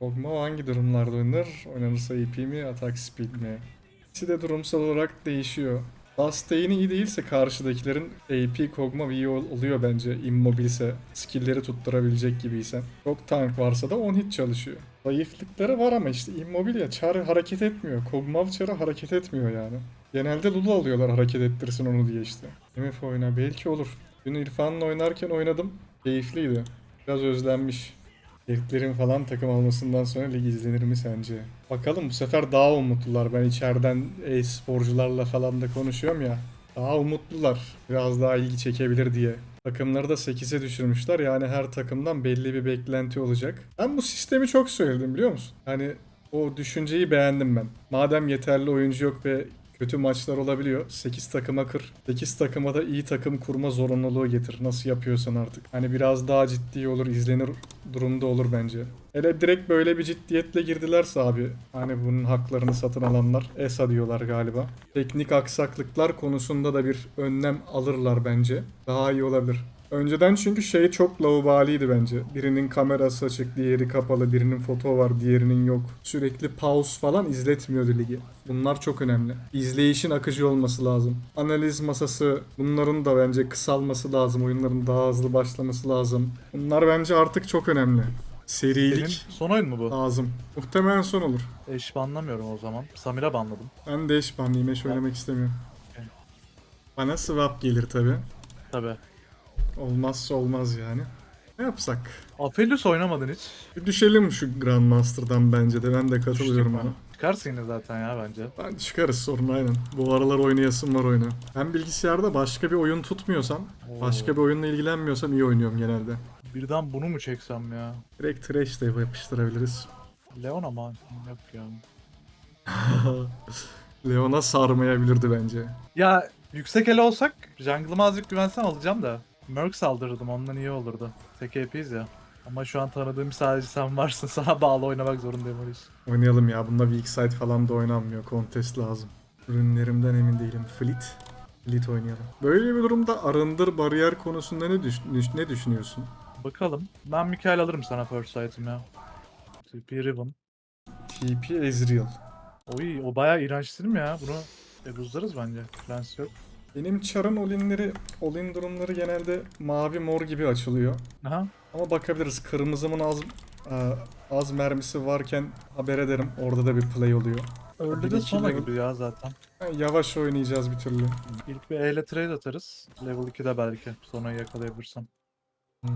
Kog'Maw hangi durumlarda oynanır? Oynanırsa AP mi, atak speed mi? İkisi de durumsal olarak değişiyor. Sustain'i iyi değilse karşıdakilerin AP Kog'Maw iyi ol- oluyor bence. Immobilse, skill'leri tutturabilecek gibiysen. Çok tank varsa da 10 hit çalışıyor. Zayıflıkları var ama işte immobil ya. Çar hareket etmiyor. Kog'Maw çarı hareket etmiyor yani. Genelde Lulu alıyorlar hareket ettirsin onu diye işte. MF oyna belki olur. Dün İrfan'la oynarken oynadım. Keyifliydi. Biraz özlenmiş. Heriflerin falan takım almasından sonra lig izlenir mi sence? Bakalım bu sefer daha umutlular. Ben içeriden e-sporcularla falan da konuşuyorum ya. Daha umutlular. Biraz daha ilgi çekebilir diye. Takımları da 8'e düşürmüşler. Yani her takımdan belli bir beklenti olacak. Ben bu sistemi çok söyledim biliyor musun? Hani o düşünceyi beğendim ben. Madem yeterli oyuncu yok ve kötü maçlar olabiliyor. 8 takıma kır. 8 takıma da iyi takım kurma zorunluluğu getir. Nasıl yapıyorsan artık. Hani biraz daha ciddi olur, izlenir durumda olur bence. Hele direkt böyle bir ciddiyetle girdilerse abi. Hani bunun haklarını satın alanlar. ESA diyorlar galiba. Teknik aksaklıklar konusunda da bir önlem alırlar bence. Daha iyi olabilir. Önceden çünkü şey çok laubaliydi bence. Birinin kamerası açık, diğeri kapalı, birinin foto var, diğerinin yok. Sürekli pause falan izletmiyordu ligi. Bunlar çok önemli. İzleyişin akıcı olması lazım. Analiz masası bunların da bence kısalması lazım. Oyunların daha hızlı başlaması lazım. Bunlar bence artık çok önemli. Senin Serilik son oyun mu bu? lazım. Muhtemelen son olur. Eş banlamıyorum o zaman. Samira banladım. Ben de eş banlıyım. Eş oynamak istemiyorum. Bana swap gelir tabi. Tabi. Olmazsa olmaz yani. Ne yapsak? Aphelios oynamadın hiç. Bir düşelim şu Grandmaster'dan bence de. Ben de katılıyorum Düştük ona. Çıkarsın yine zaten ya bence. Ben çıkarız sorun aynen. Bu aralar oynayasım var oyunu. Ben bilgisayarda başka bir oyun tutmuyorsam, Oo. başka bir oyunla ilgilenmiyorsam iyi oynuyorum genelde. Birden bunu mu çeksem ya? Direkt trash de yapıştırabiliriz. Leon ama yok ya. Leon'a sarmayabilirdi bence. Ya yüksek ele olsak jungle'ıma azıcık güvensem alacağım da. Merc saldırırdım ondan iyi olurdu. Tek AP'yiz ya. Ama şu an tanıdığım sadece sen varsın. Sana bağlı oynamak zorundayım o iş. Oynayalım ya. Bunda weak side falan da oynanmıyor. Contest lazım. Ürünlerimden emin değilim. Fleet. Fleet oynayalım. Böyle bir durumda arındır bariyer konusunda ne, düş- ne düşünüyorsun? Bakalım. Ben Mikael alırım sana first item ya. TP Riven. TP Ezreal. Oy o bayağı iğrenç değil mi ya? Bunu e, buzlarız bence. Lens yok. Benim çarın olinleri, olin durumları genelde mavi mor gibi açılıyor. Aha. Ama bakabiliriz. Kırmızımın az e, az mermisi varken haber ederim. Orada da bir play oluyor. Bir de sona level. gibi ya zaten. Yani yavaş oynayacağız bir türlü. İlk bir E ile trade atarız. Level 2'de belki. Sonra yakalayabilirsem. Hmm.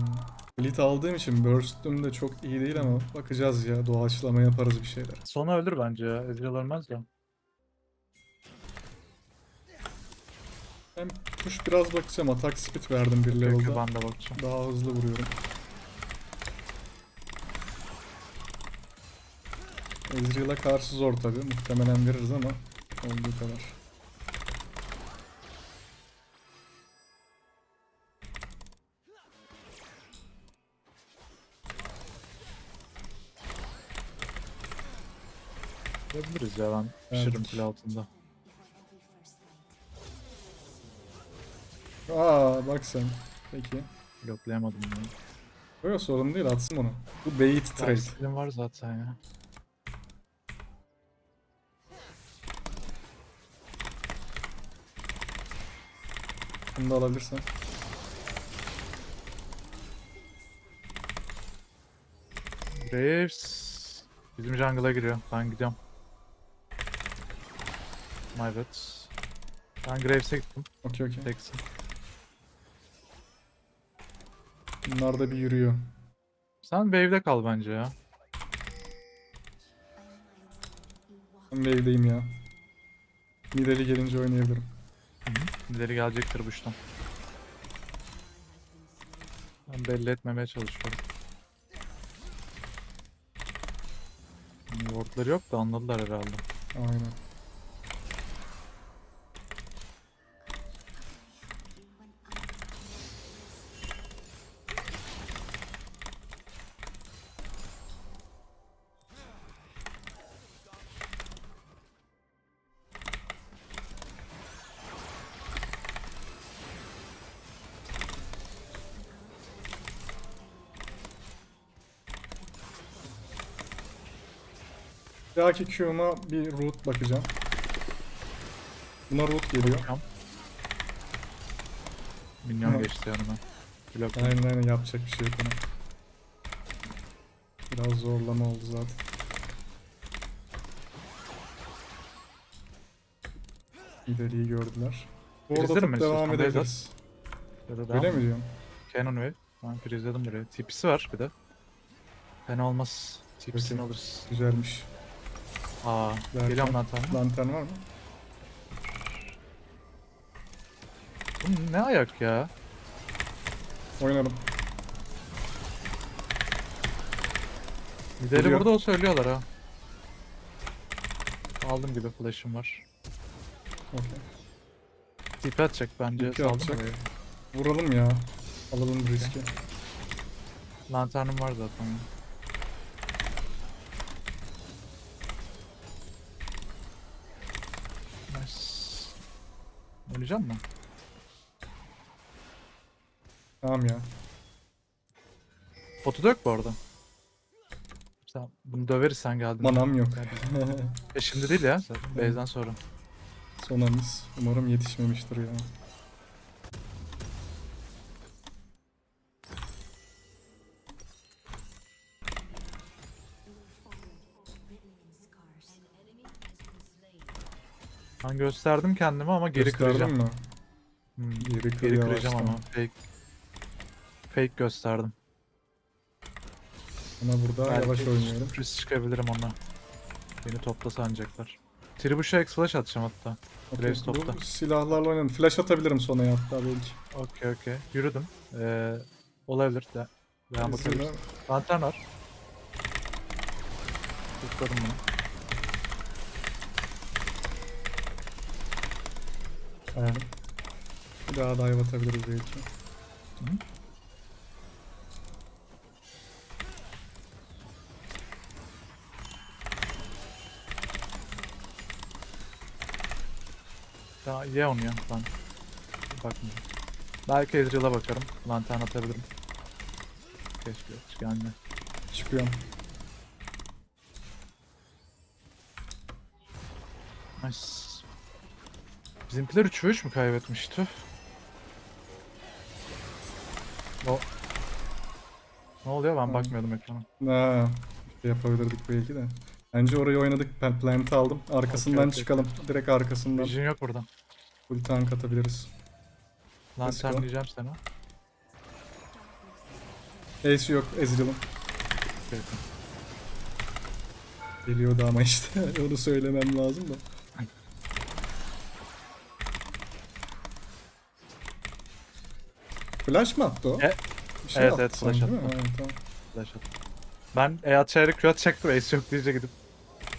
Fleet aldığım için burst'üm de çok iyi değil ama bakacağız ya. Doğaçlama yaparız bir şeyler. Sona ölür bence ya. Ezreal ölmez ya. Ben push biraz bakacağım. Atak speed verdim bir level'da. ben de bakacağım. Daha hızlı vuruyorum. Ezreal'a karşı zor tabi. Muhtemelen veririz ama olduğu kadar. Yapabiliriz ya ben. Pişiririm kule altında. Aa bak sen. Peki. Bloklayamadım ya. Böyle sorun değil atsın onu. Bu bait trade. Skill'im var zaten ya. Bunu da alabilirsen. Graves. Bizim jungle'a giriyor. Ben gidiyorum. My bad. Ben Graves'e gittim. Okey okey. Teksin. Bunlar da bir yürüyor. Sen wave'de kal bence ya. Ben wave'deyim ya. Mideli gelince oynayabilirim. İleri gelecektir bu işten. Ben belli etmemeye çalışıyorum. Wardları yok da anladılar herhalde. Aynen. Dahaki Q'ma bir root bakacağım. Buna root geliyor. Minyon geçti yanıma. Blok. Aynen aynen yapacak bir şey yok ona. Biraz zorlama oldu zaten. İleriyi gördüler. Atıp ben devam edebiliriz. Ya da Öyle mi diyorsun? Canon Wave. Ben prizledim buraya. Tipsi var bir de. Fena olmaz. Tipsini alırız. Güzelmiş. Aa, Derken? geliyorum lan tamam. Lantern var mı? Bu ne ayak ya? Oynarım. Lideri burada o söylüyorlar ha. Aldım gibi flash'ım var. Okey. Tip atacak bence. Saldım atacak. Vuralım ya. Alalım riski. Lanternum var zaten. ya. Nice. Öleceğim mi? Tamam ya. Potu dök bu arada. Sen bunu döveriz sen geldin. Manam yok. E şimdi değil ya. Base'den sonra. Son anız. Umarım yetişmemiştir ya. Ben gösterdim kendimi ama geri Gösterdin kıracağım. mi? Hmm, Geri kır Geri kıracağım yavaştan. ama. Fake. Fake gösterdim. Ama burada Belki yavaş oynayalım. Sürpriz çıkabilirim ona. Beni topla sanacaklar. Tribuş'a X flash atacağım hatta. Okey, Graves topta. bu Silahlarla oynayalım. Flash atabilirim sona hatta belki. Okey okey. Yürüdüm. Ee, olabilir de. Devam bakabiliriz. Lantern var. Tutladım bunu. Aynen. Bir daha dive atabiliriz belki. Hı. Ya ye onu ya ben bakmıyorum. Belki Ezreal'a bakarım. Lantern atabilirim. Keşke hiç gelme. Çıkıyorum. Nice. Bizimkiler 3 3 mü kaybetmiş? Tüh. O... Ne oluyor? Ben bakmıyordum ekrana. Ha, şey yapabilirdik belki de. Bence orayı oynadık. Ben plant'ı aldım. Arkasından Okey, okey. çıkalım. Direkt arkasından Vision yok burada. full tank atabiliriz. Let's go. Lantern diyeceğim sana. Ace yok Ezreal'ın. Okey. Geliyordu ama işte. Onu söylemem lazım da. Flash mı attı o? E- Bir şey evet, evet, flash sanki, değil mi? attı. Evet, tamam. Ben E atacağıyla Q atacaktım. Ace yok diyece gidip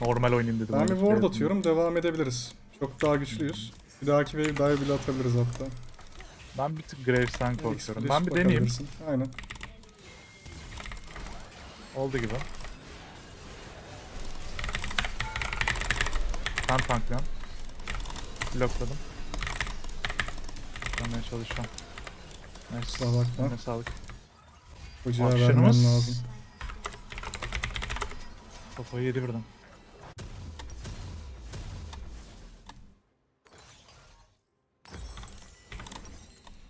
normal oynayayım dedim. Ben bir ward atıyorum. Devam edebiliriz. Çok daha güçlüyüz. Bir dahaki wave dive bile atabiliriz hatta. Ben bir tık Graves'ten korkuyorum. Ben bir deneyeyim. bakabilirsin. Aynen. Oldu gibi. Ben tanklıyorum. Blokladım. Tutmaya çalışıyorum. Nice. Kusura bakma. Eline sağlık. Ocağa vermem lazım. Kafayı yedi birden.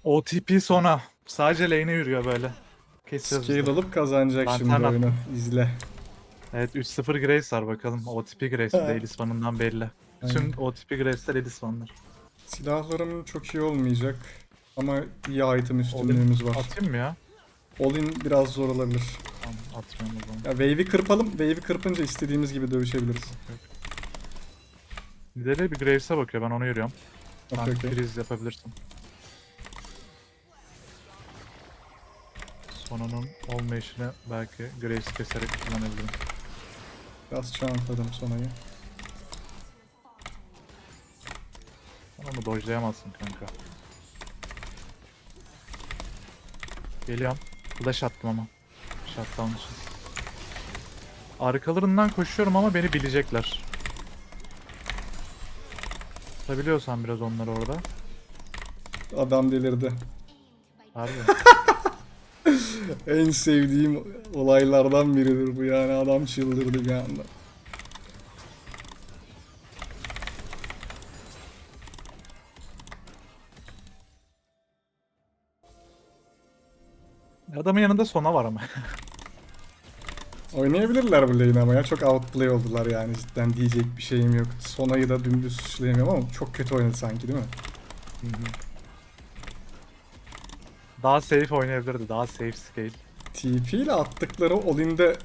OTP sona. Sadece lane'e yürüyor böyle. Scale biz de. alıp kazanacak Lantern şimdi attım. oyunu. İzle. Evet 3-0 Grace var bakalım. OTP Grace de Elisvan'ından belli. Bütün Aynen. OTP Grace'ler Elisvan'lar. Silahlarım çok iyi olmayacak. Ama iyi item üstünlüğümüz var. Atayım mı ya? All-in biraz zor olabilir. Tamam atmayayım o zaman. Ya wave'i kırpalım. Wave'i kırpınca istediğimiz gibi dövüşebiliriz. Lideri bir Graves'e bakıyor ben ona yürüyorum. Okey Sen okey. freeze yapabilirsin. Sonunun olmayışını belki Graves keserek kullanabilirim. Biraz çantladım sonayı. Sen onu dojlayamazsın kanka. Geliyorum. Flash attım ama. İçin. Arkalarından koşuyorum ama beni bilecekler. Tutabiliyorsan biraz onları orada. Adam delirdi. Harbi. En sevdiğim olaylardan biridir bu yani. Adam çıldırdı bir anda. Adamın yanında sona var ama. Oynayabilirler bu lane'i ama ya. Çok outplay oldular yani. Cidden diyecek bir şeyim yok. Sonayı da dümdüz suçlayamıyorum ama çok kötü oynadı sanki değil mi? daha safe oynayabilirdi. Daha safe scale. TP ile attıkları Olin'de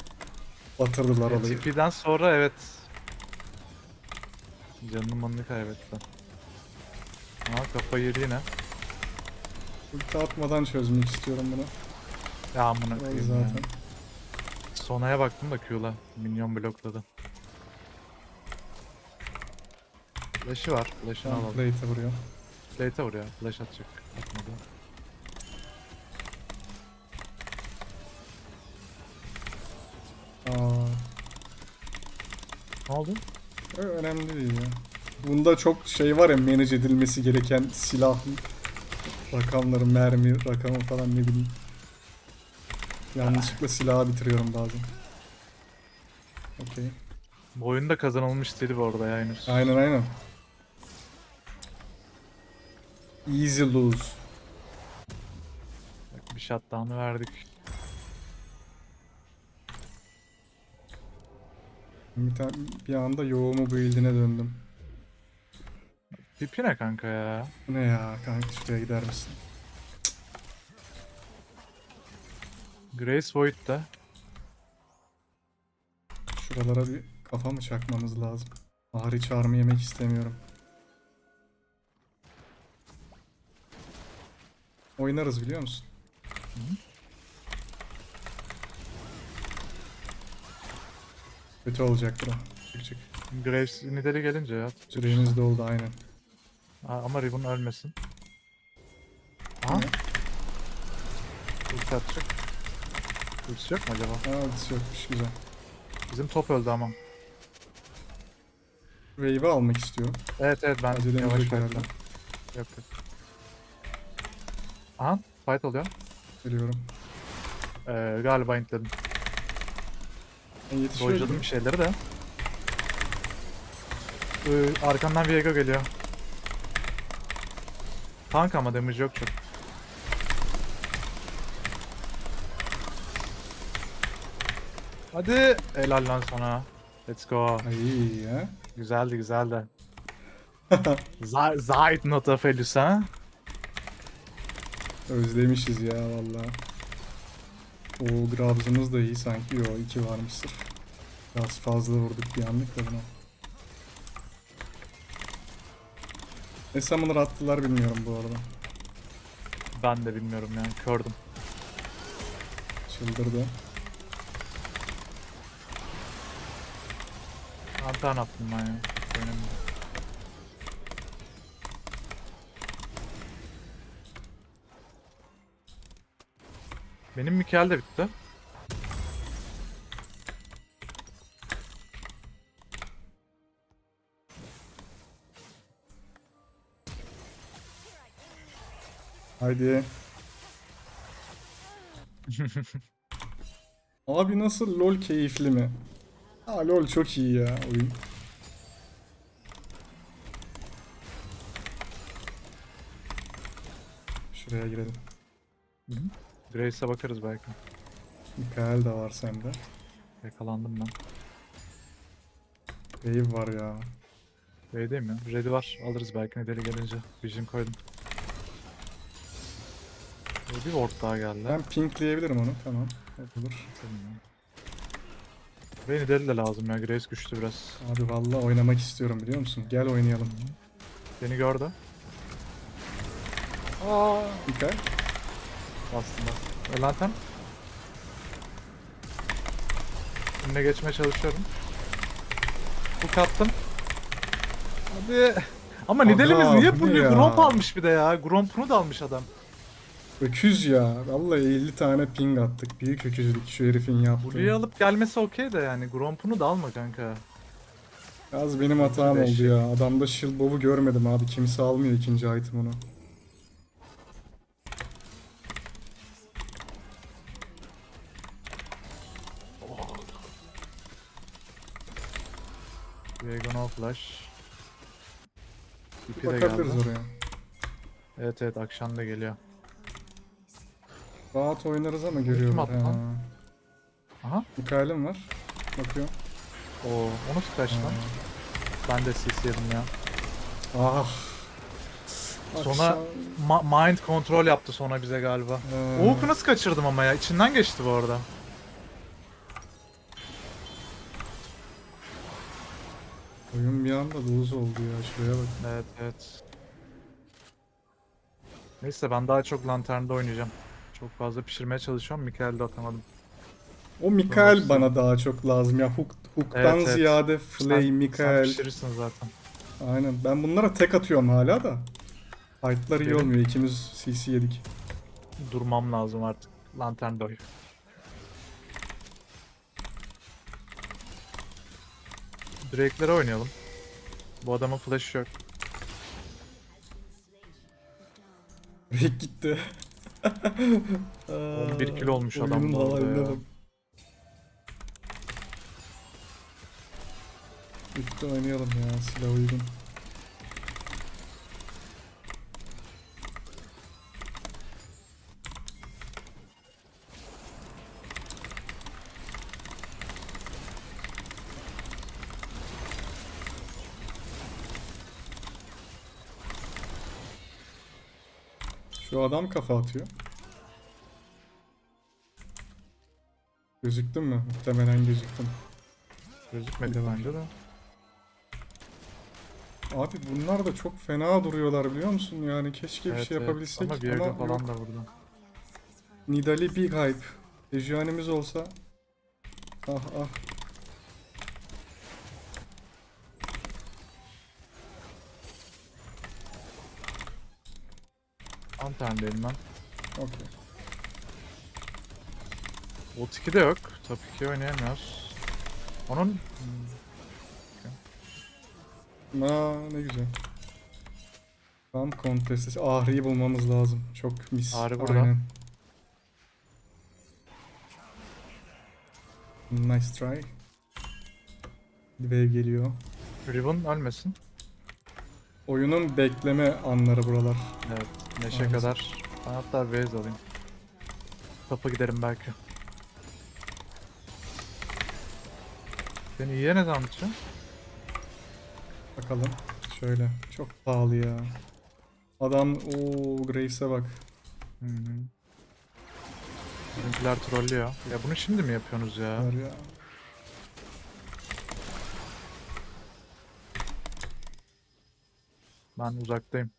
batırdılar olayı. TP'den sonra evet. Canını manını kaybetti. Aa kafayı yedi yine. Ulti atmadan çözmek istiyorum bunu. Ya amına ya. zaten. Sonaya baktım da Q'la. Minyon blokladı. Flash'ı var. Flash'ını alalım. plate'e vuruyor. Plate'e vuruyor. Flash atacak. Atmadı. Aa, Ne oldu? ö- önemli değil ya. Bunda çok şey var ya manage edilmesi gereken silah rakamları, mermi rakamı falan ne bileyim. Yanlışlıkla silahı bitiriyorum bazen. Okey. Bu oyunda kazanılmış stili bu arada ya henüz. Aynen aynen. Easy lose. Bak, bir shutdown'ı verdik. Bir, tane, bir anda yoğumu build'ine döndüm. Pipi ne kanka ya? Ne ya kanka şuraya gider misin? Grace Void de. Şuralara bir kafa mı çakmamız lazım? Ahri çağrımı yemek istemiyorum. Oynarız biliyor musun? Kötü olacaktır o. Çık çık. Graves Nidalee gelince ya. Süremiz doldu aynen. Ha, ama Riven ölmesin. Aha. Ulti atacak. Ultisi yok mu acaba? Aa ultisi yokmuş güzel. Bizim top öldü ama. Wave'i almak istiyor. Evet evet ben Acelemiz yavaş fight'la. Yok yok. Aha fight oluyor. Geliyorum. Ee, galiba intledim. Ben yetişiyorum. Bir şeyleri de. Ee, arkamdan Viego geliyor. Tank ama damage yok çok. Hadi helal lan sana. Let's go. İyi ya. Güzeldi güzeldi. Zayt not of Elus ha. Özlemişiz ya valla. O Grabs'ımız da iyi sanki. Yo iki varmış sırf. Biraz fazla vurduk bir anlık da buna. Ne summoner attılar bilmiyorum bu arada. Ben de bilmiyorum yani kördüm. Çıldırdı. Antan attım ben ya. Önemli. Benim Mikael de bitti. Haydi. Abi nasıl LoL keyifli mi? Ha LoL çok iyi ya oyun. Şuraya girelim. Grace'e bakarız belki. Mikael de var sende. Yakalandım ben. Wave var ya. B'deyim ya. Ready var. Alırız belki nedeni gelince. Vision koydum. Bir ward daha geldi. Ben pinkleyebilirim onu. Tamam. Olur. Ve Nidalee de lazım ya. Grace güçlü biraz. Abi valla oynamak istiyorum biliyor musun? Gel oynayalım. Beni gördü. Aa. Mikael. Bastım bastım. E, Lantern. Önüne geçmeye çalışıyorum. Bu kattım. Hadi. Ama Aga, Nidalee'miz niye bu ne bu ya? Gromp almış bir de ya. Gromp'unu da almış adam. Öküz ya. Vallahi 50 tane ping attık. Büyük öküzlük şu herifin yaptığı. Buraya alıp gelmesi okey de yani Gromp'unu da alma kanka. Az benim hatam oldu ya. Adamda shield bow'u görmedim abi. Kimse almıyor ikinci item onu. Viego no flash. İpi de Bakabiliriz geldi. oraya. Evet evet akşam da geliyor. Rahat oynarız ama görüyorlar. Ha. Aha. Mikael'im var. Bakıyor. Oo, onu kaç lan? Ben de CC yedim ya. Ah. Sonra ma- mind kontrol yaptı sonra bize galiba. Ha. Oğuz'u nasıl kaçırdım ama ya? İçinden geçti bu arada. Oyun bir anda lose oldu ya. Şuraya bak. Evet evet. Neyse ben daha çok lanternde oynayacağım. Çok fazla pişirmeye çalışıyorum. Mikael'de atamadım. O Mikael bana daha çok lazım ya. Hook, Hook'tan Evet, evet. ziyade Flay, sen, Mikael. Sen pişirirsin zaten. Aynen. Ben bunlara tek atıyorum hala da. Fight'lar iyi olmuyor. İkimiz CC yedik. Durmam lazım artık. Lantern doy. Drake'lere oynayalım. Bu adamın flash yok. Rick gitti. 11 kilo olmuş adam bu arada ya. Rick'te oynayalım ya. Silah uygun. Şu adam kafa atıyor. Gözüktün mü? Muhtemelen gözüktüm. Gözükmedi bence de. Abi bunlar da çok fena duruyorlar biliyor musun? Yani keşke bir Evet, şey evet. yapabilsek Ama Viego ama falan yok. da vurdu. Nidali big hype. Dejuanimiz olsa. Ah ah. Lanterndeyim ben. Okey. Ult 2 de yok. Top 2 oynayamıyoruz. Onun Aa ne güzel. Tam kontestesi. Ahri'yi bulmamız lazım. Çok mis. Ahri burada. Aynen. Nice try. Wave geliyor. Riven ölmesin. Oyunun bekleme anları buralar. Evet. Neşe Maalesef. kadar. Ben hatta Waze alayım. Topa giderim belki. Beni iyiye ne zaman bitecek? Bakalım. Şöyle. Çok pahalı ya. Adam o Graves'e bak. Hı hı. Bizimkiler trollüyor. Ya bunu şimdi mi yapıyorsunuz ya? Var ya. Ben uzaktayım.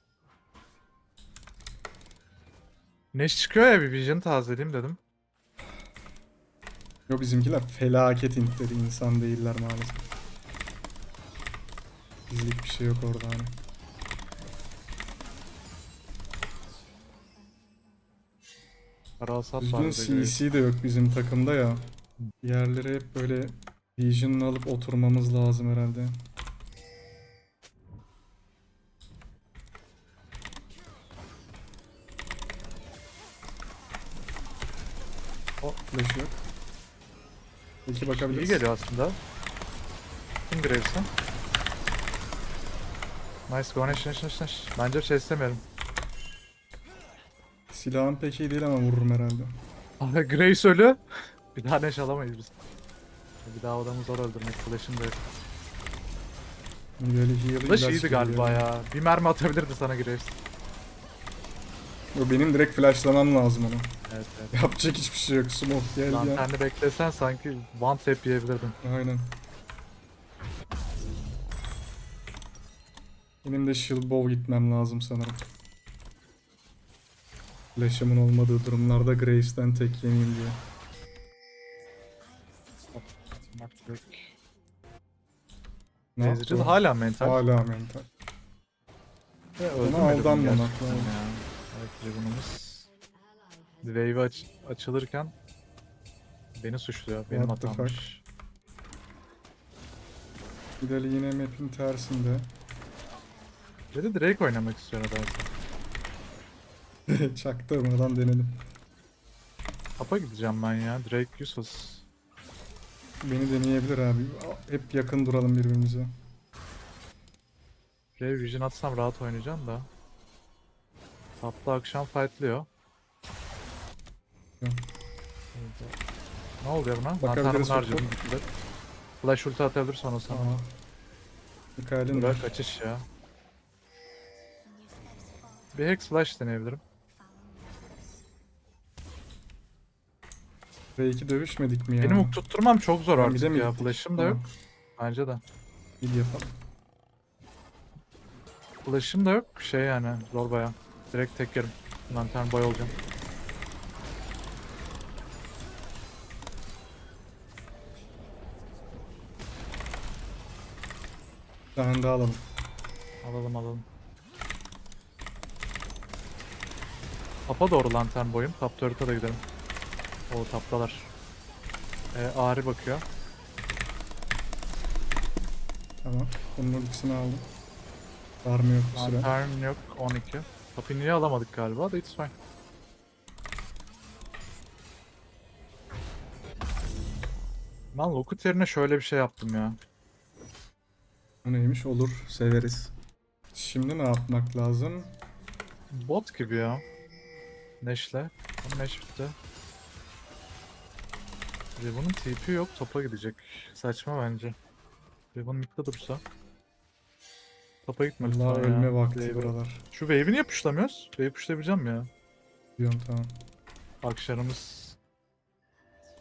Neş çıkıyor ya bir vision tazeleyeyim dedim. Yo bizimkiler felaket intleri insan değiller maalesef. Bizlik bir şey yok orada hani. Para alsat Düzgün CC de yok bizim takımda ya. Yerlere hep böyle Vision'ını alıp oturmamız lazım herhalde. O flash yok. Peki İyi bakabiliriz. geliyor aslında. Kim Graves'ın? Nice go Neş Neş Neş Neş. Bence şey istemiyorum. Silahım pek iyi değil ama vururum herhalde. Abi Graves ölü. Bir daha Neş alamayız biz. Bir daha adamı zor öldürmek. Flash'ın da yok. Böyle heal Flash ilaç iyiydi gibi galiba ya. Bir mermi atabilirdi sana Graves. Yo, benim direkt flashlamam lazım onu. Evet evet. Yapacak hiçbir şey yok. Smoke gel ya. Lanterni beklesen sanki one tap yiyebilirdin. Aynen. Benim de shield bow gitmem lazım sanırım. Flash'ımın olmadığı durumlarda Graves'ten tek yeneyim diye. Ne yaptı? hala mental. Hala mental. Ve Ona öldürmedi bunu aldanmamak lazım. ya. Evet Riven'ımız Wave aç açılırken beni suçluyor. Benim What the hatammış. De yine map'in tersinde. Dedi Drake oynamak istiyor nedense. Çaktırmadan denedim. Tapa gideceğim ben ya. Drake useless. Beni deneyebilir abi. Hep yakın duralım birbirimize. Ray Vision atsam rahat oynayacağım da. Tapta akşam fightlıyor. Ne oluyor buna? Bakabiliriz harcadım. Flash- ulti atabilir sonra sana. Aa. Mikael'in Bırak kaçış ya. Bir Hex Flash deneyebilirim. R2 dövüşmedik mi ya? Benim hook tutturmam çok zor Ben artık bize mi ya. Flash'ım da Tamam. yok. Bence de. Bir yapalım. Flash'ım da yok. Şey yani zor baya. Direkt tek yerim. Lantern boy olacağım. Tane daha alalım. Alalım alalım. Tapa doğru lantern boyum. Top turret'a da gidelim. O taptalar. Ee, Ari bakıyor. Tamam. Bunun ultisini aldım. Var mı yok bu sıra? Lantern yok 12. Topi niye alamadık galiba da it's fine. Ben Lokut yerine şöyle bir şey yaptım ya. Bu neymiş? Olur. Severiz. Şimdi ne yapmak lazım? Bot gibi ya. Neş'le. Neş bitti. Riven'ın TP yok. Topa gidecek. Saçma bence. Riven midde dursa. Topa gitme lütfen Allah ya. ölme vakti Wave'e- buralar. Şu wave'i niye puşlamıyoruz? Wave puşlayabileceğim ya. Diyorum tamam. Akşarımız.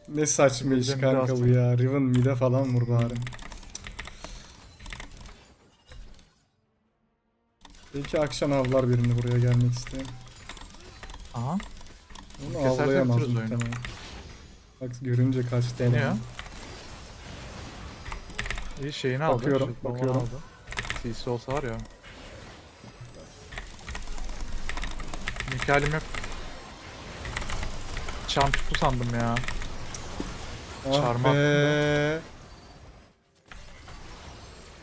Ne saçma iş Mid'e kanka bu ya. Riven mid'e falan vur bari. Belki akşam avlar birini buraya gelmek isteyen. Aha. Onu Keserse avlayamaz bitiririz oyunu. muhtemelen. Bak görünce kaçtı. Deniyor. adam. İyi şeyini aldı. Bakıyorum, bombanı bakıyorum. Aldı. CC olsa var ya. Mikael'im yok. Çam tuttu sandım ya. Ah Çarmıha be.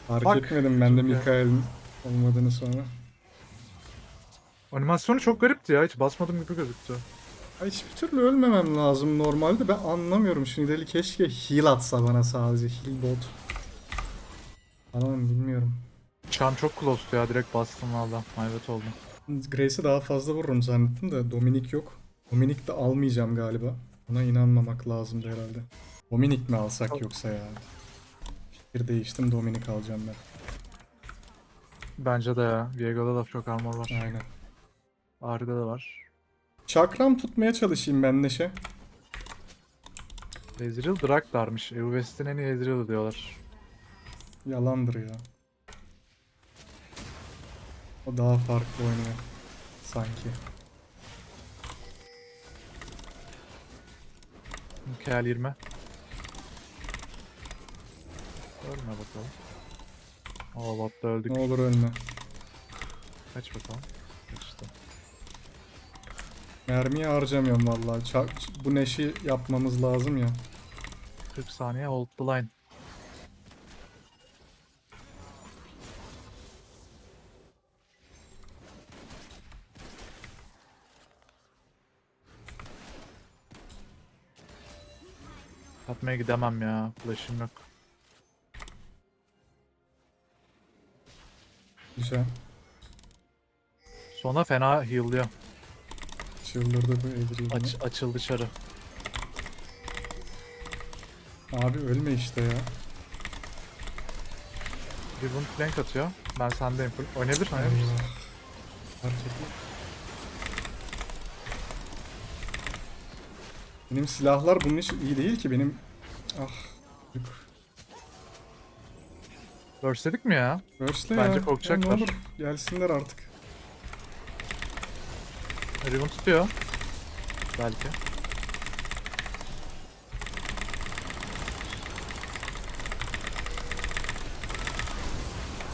Fark Bak, etmedim ben de çok iyi. Mikael'in olmadığını sonra. Animasyonu çok garipti ya. Hiç basmadım gibi gözüktü. Ay hiçbir türlü ölmemem lazım normalde. Ben anlamıyorum. Şimdi deli keşke heal atsa bana sadece. Heal bot. Tamam bilmiyorum. Çam çok close'tu ya. Direkt bastım valla. Evet oldu. Grace'e daha fazla vururum zannettim de Dominik yok. Dominik de almayacağım galiba. Buna inanmamak lazımdı herhalde. Dominik mi alsak Al. yoksa ya? Fikir değiştim Dominik alacağım ben. Bence de ya. Viego'da da çok armor var. Aynen. Ahri'de de var. Çakram tutmaya çalışayım ben Neşe. Ezreal Draktar'mış. EU West'in en iyi Ezreal'ı diyorlar. Yalandır ya. O daha farklı oynuyor. Sanki. Mikael 20. Ölme bakalım. Aa botta öldük. Ne olur ölme. Kaç bakalım. Kaçtı. Mermiyi harcamıyorum vallahi. Ça- bu neşi yapmamız lazım ya. 40 saniye hold the line. Atmaya gidemem ya. Flash'ım yok. Güzel. Sona fena heal'lıyor. Çıldırdı bu Adrian. Aç, açıl dışarı. Abi ölme işte ya. Riven flank atıyor. Ben sendeyim full. Oynayabilir oynayabilir. Fark ettim. Benim silahlar bunun için iyi değil ki benim. Ah. yük. Burstledik mi ya? Burst'le Bence ya. korkacaklar. Ya ne olur gelsinler artık. Riven tutuyor. Belki.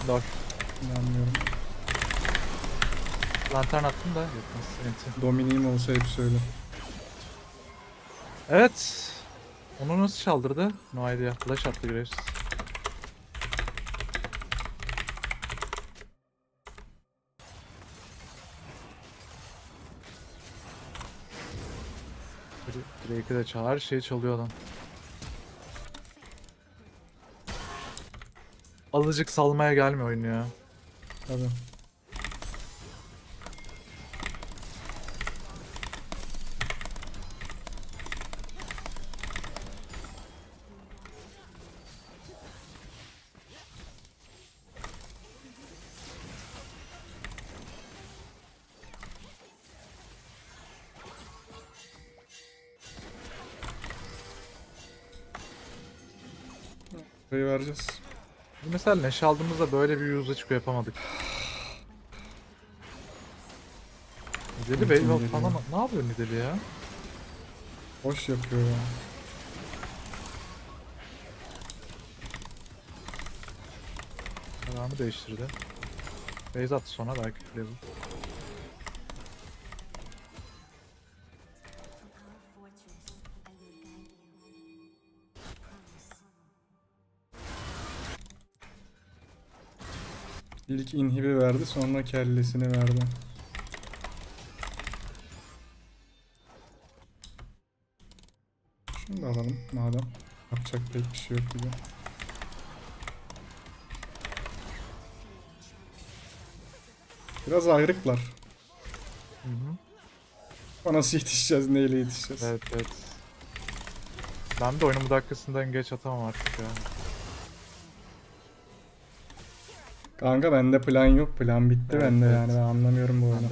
Lol. İnanmıyorum. Lantern attım da yetmez. Enti. Dominik'im olsa hep söyle. Evet. Onu nasıl çaldırdı? No idea. Flash attı Graves. Drake'i de çal. Her şeyi çalıyor adam. Azıcık salmaya gelmiyor oyun ya. Tabii. Mesela neşe aldığımızda böyle bir yüzde çıkıyor yapamadık. Nideli Bey falan ne yapıyor Nideli ya? Boş yapıyor ya. Kararını değiştirdi. Base attı sonra belki level. İlk inhibi verdi sonra kellesini verdi. Şunu da alalım madem. Yapacak pek bir şey yok gibi. Biraz ayrıklar. Hı hı. Ama Nasıl yetişeceğiz, neyle yetişeceğiz? Evet evet. Ben de oyunun bu dakikasından geç atamam artık ya. Kanka bende plan yok, plan bitti Evet, bende evet. yani ben anlamıyorum bu oyunu.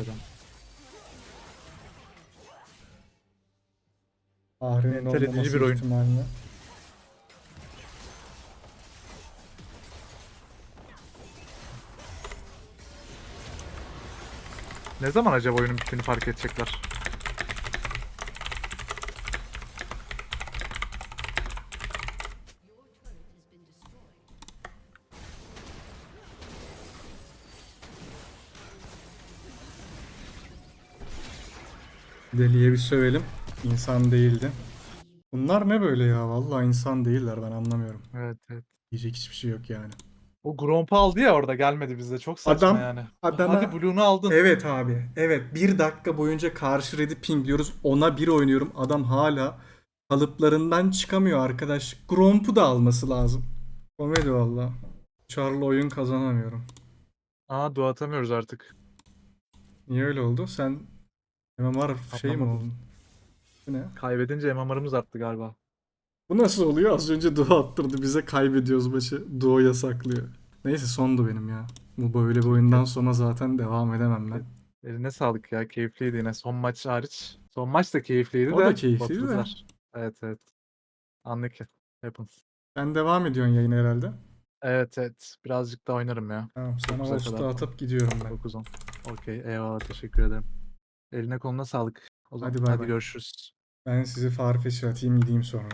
Ahri'nin olmaması bir oyun. ihtimaline. Ne zaman acaba oyunun bittiğini fark edecekler? Deliye bir sövelim. İnsan değildi. Bunlar ne böyle ya? Vallahi insan değiller ben anlamıyorum. Evet evet. Diyecek hiçbir şey yok yani. O Gromp'u aldı ya orada gelmedi bizde. Çok saçma Adam- yani. adama- Hadi Blue'unu aldın. Evet abi. Evet. Bir dakika boyunca karşı red'i pingliyoruz. Ona bir oynuyorum. Adam hala kalıplarından çıkamıyor arkadaş. Gromp'u da alması lazım. Komedi valla. Charlie oyun kazanamıyorum. Aa dua atamıyoruz artık. Niye öyle oldu? Sen MMR şey mi oldun? Bu ne? Kaybedince MMR'ımız arttı galiba. Bu nasıl oluyor? Az önce duo attırdı. Bize kaybediyoruz maçı. Duo yasaklıyor. Neyse sondu benim ya. Bu böyle bir oyundan sonra zaten devam edemem ben. Eline sağlık ya. Keyifliydi yine. Son maç hariç. Son maç da keyifliydi O de. da keyifliydi de. batırdılar. Evet evet. Anlık. Happens. Sen devam ediyorsun yayına herhalde. Evet evet. Birazcık daha oynarım ya. Tamam sana kadar atıp gidiyorum ben. 9-10. Okey. Eyvallah. Teşekkür ederim. Eline koluna sağlık. O zaman Hadi bay hadi bay. görüşürüz. Ben sizi Farfetch'e atayım gideyim sonra.